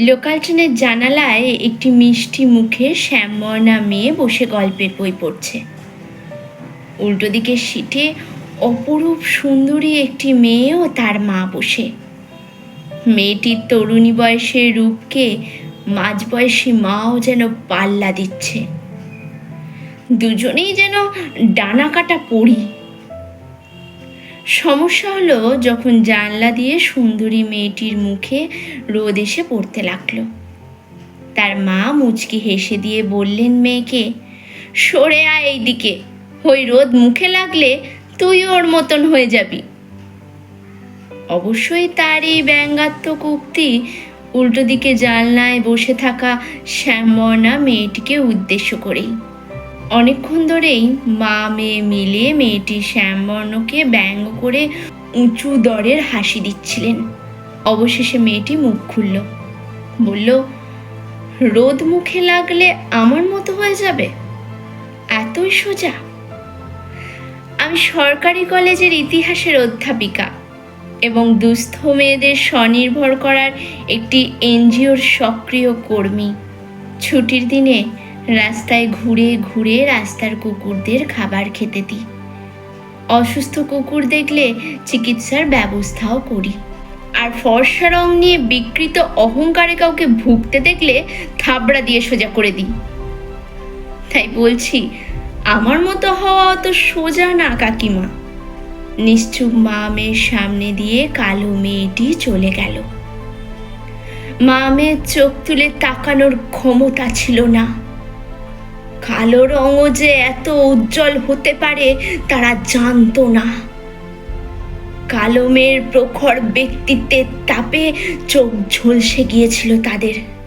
Local ট্রেনের জানালায় একটি মিষ্টি মুখে শ্যামবর্ণা মেয়ে বসে গল্পের বই পড়ছে। উল্টো দিকের সিটে অপরূপ সুন্দরী একটি মেয়ে ও তার মা বসে। মেয়েটির তরুণী বয়সের রূপকে মাঝবয়সী মাও যেন পাল্লা দিচ্ছে। দুজনেই যেন ডানা কাটা পড়ি সমস্যা হলো যখন জানলা দিয়ে সুন্দরী মেয়েটির মুখে রোদ এসে পড়তে লাগল। তার মা মুচকি হেসে দিয়ে বললেন মেয়েকে, সরে আয় এইদিকে, ওই রোদ মুখে লাগলে তুই ওর মতন হয়ে যাবি। অবশ্যই তার এই ব্যঙ্গাত্মক উক্তি উল্টো দিকে জানলায় বসে থাকা শ্যামবর্ণা মেয়েটিকে উদ্দেশ্য করেই অনেকক্ষণ ধরেই মা, মেয়ে মিলে মেয়েটি শ্যামবর্ণকে ব্যঙ্গ করে উঁচু দরের হাসি দিচ্ছিলেন। অবশেষে মেয়েটি মুখ খুলল। বলল, রোদ মুখে লাগলে আমার মতো হয়ে যাবে? এতই সোজা? আমি সরকারি কলেজের ইতিহাসের অধ্যাপিকা এবং দুস্থ মেয়েদের স্বনির্ভর করার একটি এনজিওর সক্রিয় কর্মী। ছুটির দিনে রাস্তায় ঘুরে ঘুরে রাস্তার কুকুরদের খাবার খেতে দিই। অসুস্থ কুকুর দেখলে চিকিৎসার ব্যবস্থাও করি। আর ফর্সা রং নিয়ে বিকৃত অহংকারে কাউকে ভুগতে দেখলে থাবড়া দিয়ে সোজা করে দিই। তাই বলছি, আমার মতো হওয়া অত সোজা না, কাকিমা। নিশ্চুপ মা মেয়ের সামনে দিয়ে কালো মেয়েটি চলে গেল। মা মেয়ের চোখ তুলে তাকানোর ক্ষমতা ছিল না। কালো রঙও যে এত উজ্জ্বল হতে পারে, তারা জানতো না। কালো মেয়ের প্রখর ব্যক্তিত্বের তাপে চোখ ঝলসে গিয়েছিল তাদের।